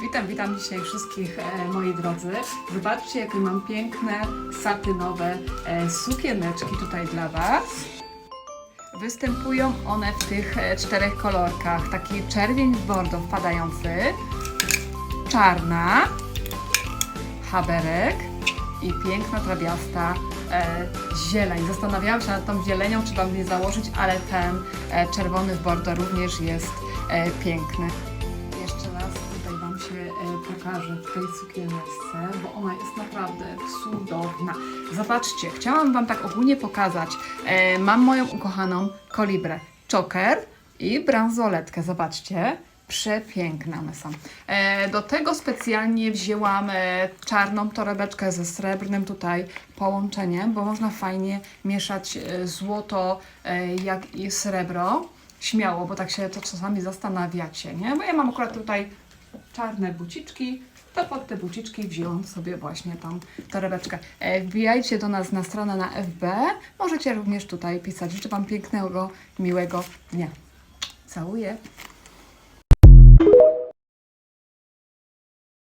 Witam, witam dzisiaj wszystkich e, moi drodzy. Zobaczcie, jakie mam piękne, satynowe e, sukieneczki tutaj dla Was. Występują one w tych e, czterech kolorkach. Taki czerwień w bordo wpadający, czarna, haberek i piękna, trawiasta e, zieleń. Zastanawiałam się nad tą zielenią, czy Wam nie założyć, ale ten e, czerwony w bordo również jest e, piękny. Się e, pokażę w tej sukieneczce, bo ona jest naprawdę cudowna. Zobaczcie, chciałam Wam tak ogólnie pokazać. E, mam moją ukochaną kolibrę choker i bransoletkę. Zobaczcie. Przepiękne one są. E, do tego specjalnie wzięłam czarną torebeczkę ze srebrnym tutaj połączeniem, bo można fajnie mieszać złoto jak i srebro. Śmiało, bo tak się to czasami zastanawiacie, nie? Bo ja mam akurat tutaj czarne buciczki, to pod te buciczki wzięłam sobie właśnie tą torebeczkę. E, Wbijajcie do nas na stronę na FB. Możecie również tutaj pisać. Życzę Wam pięknego, miłego dnia. Całuję.